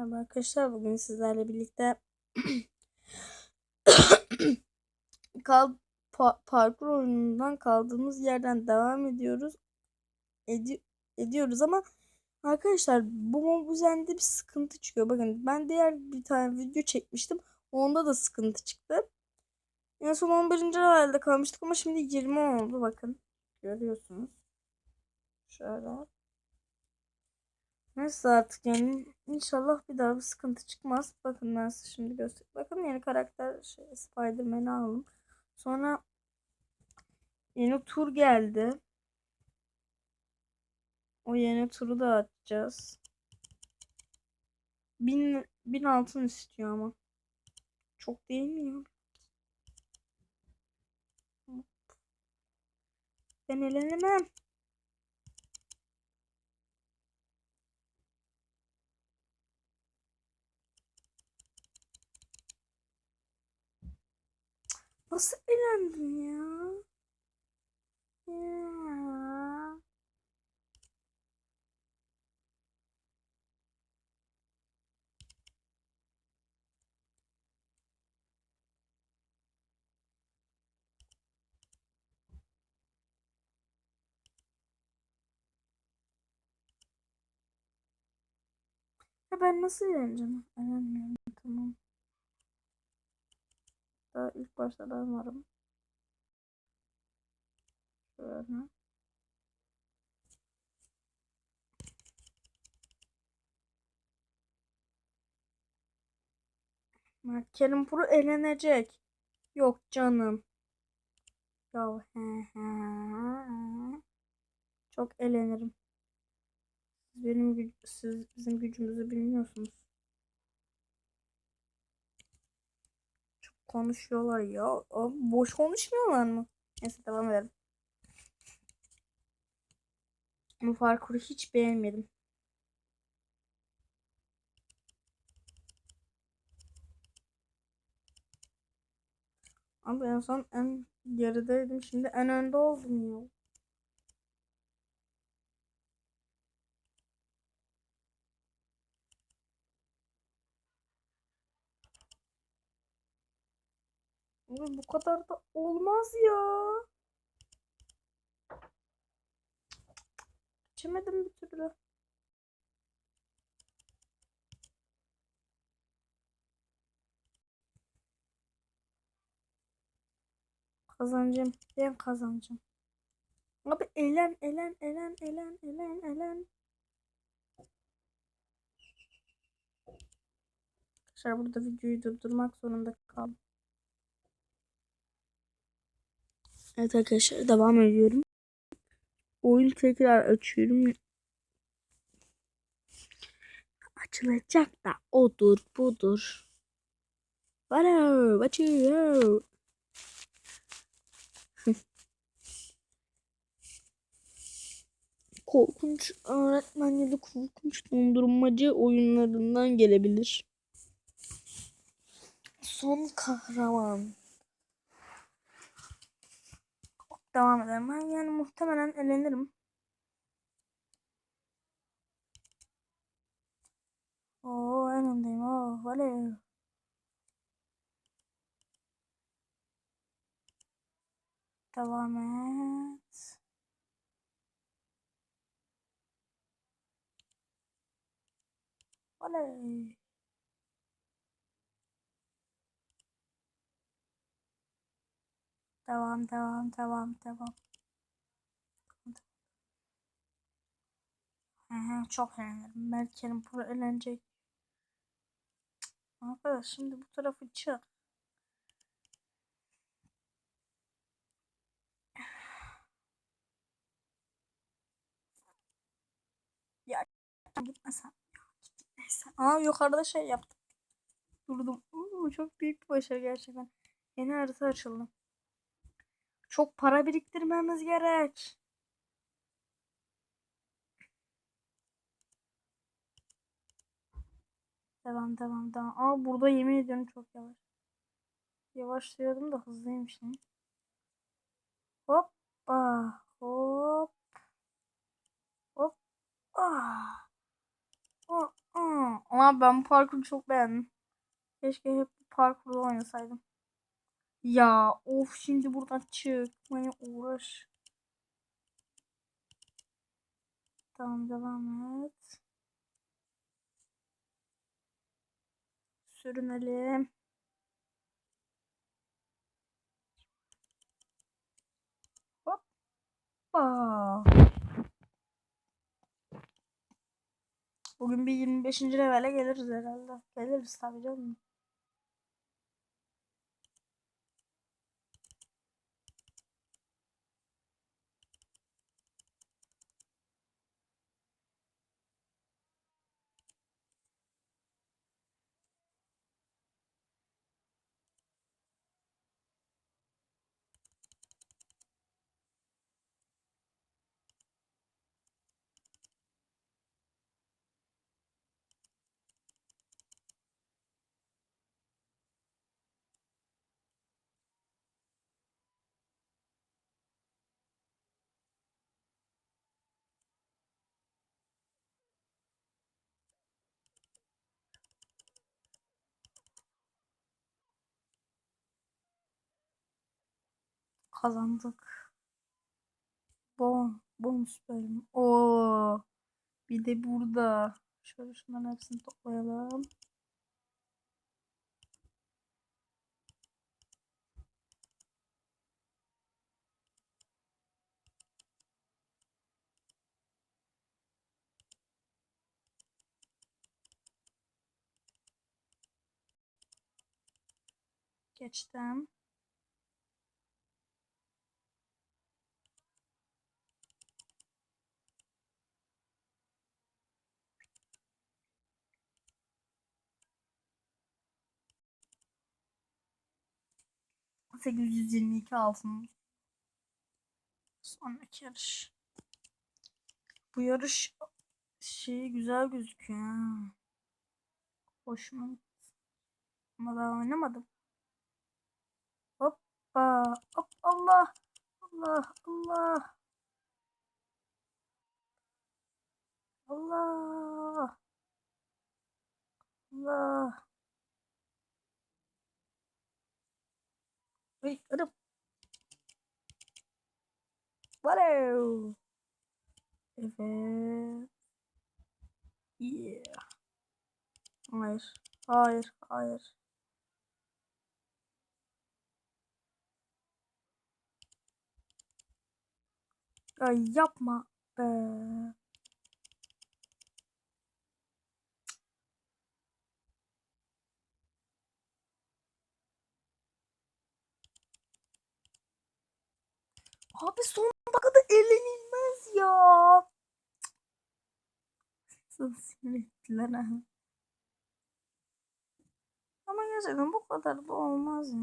Merhaba arkadaşlar bugün sizlerle birlikte kal pa- parkur oyunundan kaldığımız yerden devam ediyoruz. Edi- ediyoruz ama arkadaşlar bu mob üzerinde bir sıkıntı çıkıyor. Bakın ben diğer bir tane video çekmiştim. Onda da sıkıntı çıktı. En son 11. levelde kalmıştık ama şimdi 20 oldu bakın. Görüyorsunuz. Şöyle. Neyse artık yani inşallah bir daha bir sıkıntı çıkmaz. Bakın ben size şimdi göster. Bakın yeni karakter şey, Spider-Man'i aldım. Sonra yeni tur geldi. O yeni turu da açacağız. Bin, bin altın istiyor ama. Çok değil mi ya? Ben eğlenemem. Nasıl eğlendin ya? Ya. Ya ben nasıl eğleneceğim? Eğlenmiyorum tamam. Daha ilk başta ben varım. Şöyle. Mert Kerim Pro elenecek. Yok canım. Ya he he. Çok elenirim. Siz benim siz bizim gücümüzü bilmiyorsunuz. Konuşuyorlar ya. Abi boş konuşmuyorlar mı? Neyse devam edelim. Bu parkuru hiç beğenmedim. Abi en son en gerideydim. Şimdi en önde oldum ya. Abi bu kadar da olmaz ya. Geçemedim bir türlü. Kazanacağım. Ben kazanacağım. Abi elen elen elen elen elen elen. Arkadaşlar burada videoyu durdurmak zorunda kaldım. Evet arkadaşlar devam ediyorum. Oyun tekrar açıyorum. Açılacak da odur budur. Bana açıyor. Korkunç öğretmen ya da korkunç dondurmacı oyunlarından gelebilir. Son kahraman. Devam edelim. Ben yani muhtemelen elenirim. Oo en öndeyim. Oo oley. Devam et. Oley. Devam devam devam devam. Hı çok eğlenirim. Berke'nin pro eğlenecek. Arkadaş şimdi bu tarafı çık. Ya gitmesen. Neyse. Aa yukarıda şey yaptım. Durdum. Oo, çok büyük bir başarı gerçekten. Yeni harita açıldı. Çok para biriktirmemiz gerek. Devam devam devam. Aa burada yemin ediyorum çok yavaş. Yavaşlıyordum da hızlıymış ne? Hoppa hop. Hop. Ah. Oh, oh. Ama Ama ben bu parkuru çok beğendim. Keşke hep bu parkurda oynasaydım. Ya of şimdi buradan çıkmaya uğraş. Tamam devam et. Sürünelim. Hoppa. Bugün bir 25. levele geliriz herhalde. Geliriz tabii canım. Kazandık. Bon, bonus bölüm. Oo. Bir de burada. Şöyle şunların hepsini toplayalım. Geçtim. Sekiz yüz yirmi iki altın. Sonraki yarış. Bu yarış şeyi güzel gözüküyor. Hoşuma gitti. Ama ben oynamadım. Hoppa. Hop Allah. Allah. Allah. Allah. Allah. Arım. Wow. Evet. Yeah. Hayır. Hayır. Hayır. Ay yapma be. Abi son dakikada elenilmez ya. Çok sinir ha. Ama gerçekten bu kadar da olmaz ya.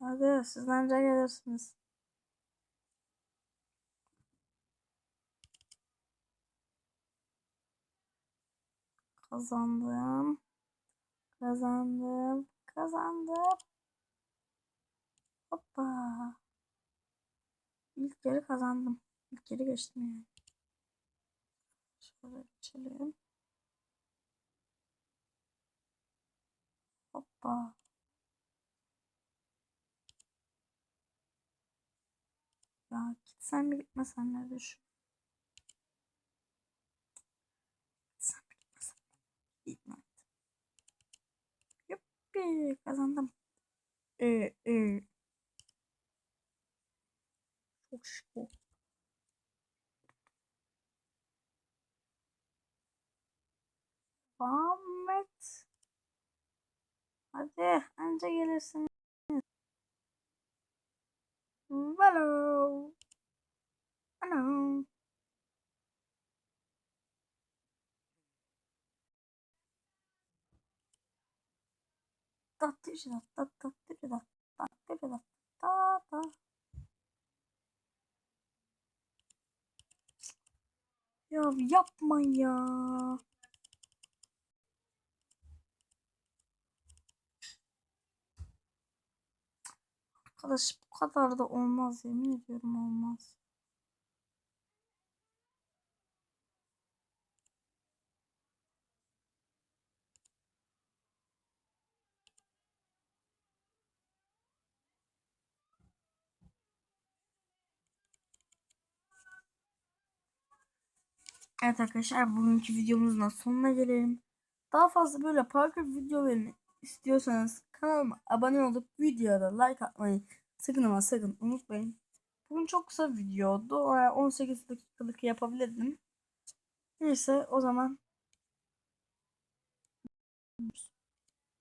Hadi siz anca gelirsiniz. Kazandım. Kazandım. Kazandım. Hoppa. İlk yarı kazandım. İlk yarı geçtim yani. Şöyle geçelim. Hoppa. Ya gitsen mi gitmesen ne düşün. Gitsen mi mi? Yuppi kazandım. Ee, ee. Çok bu. Ahmet. Hadi anca gelirsin. Hello. Hello. Tatlı tatlı tatlı tatlı tatlı tatlı tatlı Ya yapma ya. Arkadaş bu kadar da olmaz yemin ediyorum olmaz. Evet arkadaşlar bugünkü videomuzun sonuna gelelim. Daha fazla böyle parkur videolarını istiyorsanız kanalıma abone olup videoya da like atmayı sakın ama sakın unutmayın. Bugün çok kısa bir videoydu. O 18 dakikalık yapabilirdim. Neyse o zaman